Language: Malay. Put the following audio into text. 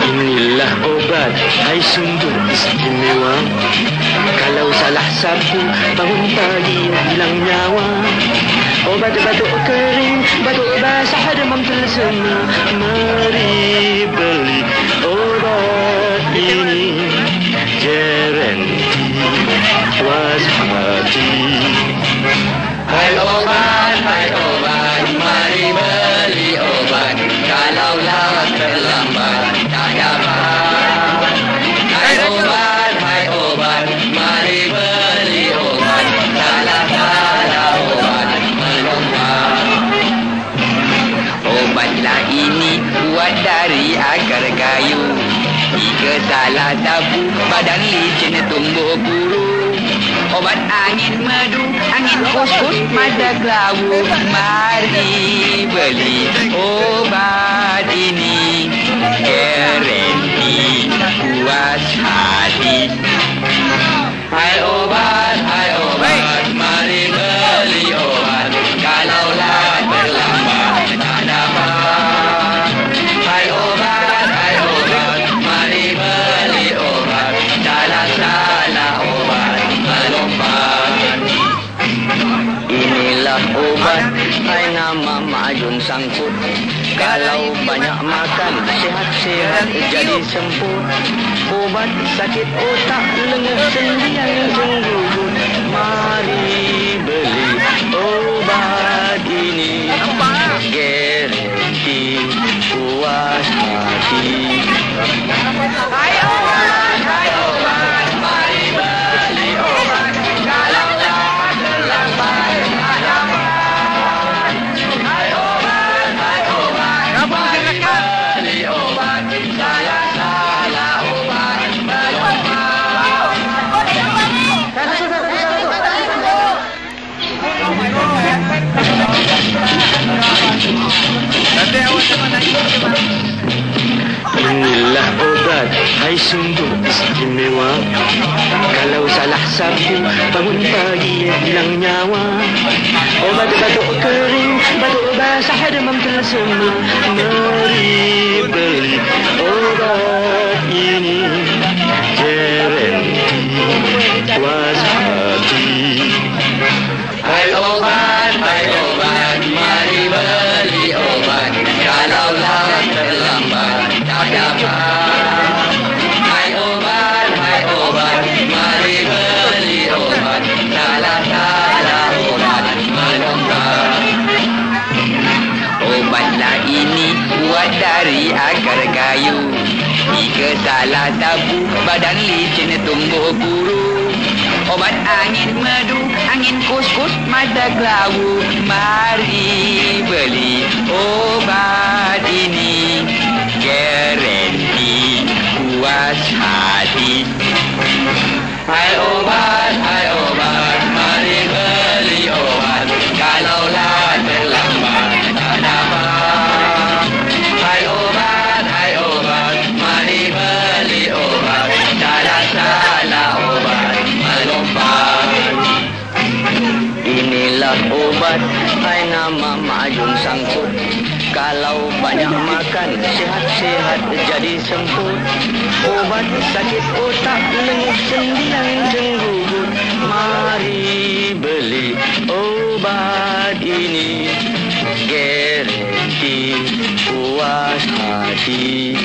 Inilah obat Hai sungguh istimewa. Kalau salah satu Bangun pagi hilang nyawa. Obat batuk kering Batuk basah demam tersena Mari beli obat ini. Jerenti was hati. Hai obat, hai obat, mari beli obat. Kalaulah terlambat, tak dapat. Hai obat, hai obat, mari beli obat. Salah-salah obat melompat. Obatlah ini buat dari akar kayu. Jika salah sapu, badan licin tumbuh bulu. Obat angin madu, angin kuskus, mada kelawu. Mari beli obat ini. Garanti puas hati. Obat Hai nama Majun Sangkut. Kalau banyak makan Sehat-sehat jadi sempur Obat sakit otak Lenguh sendian jenggugut Mari Hai sungguh istimewa Kalau salah sapu Bangun pagi hilang nyawa Obat batuk kering Batuk basah demam tersema Mari beli obat ini Garanti puas hati Hai obat, hai obat, mari beli obat. Kalaulah terlambat, tak dapat. Salah sapu, badan licin tumbuh buru. Obat angin madu, angin kuskus, mada kelawu. Mari beli obat ini. Garanti puas hati. Hai obat, Obat Hai nama Majun Sangkut. Kalau banyak makan Sehat-sehat jadi sempur Obat sakit otak Lenguh sendian jenggugut. Mari beli obat ini. Garanti puas hati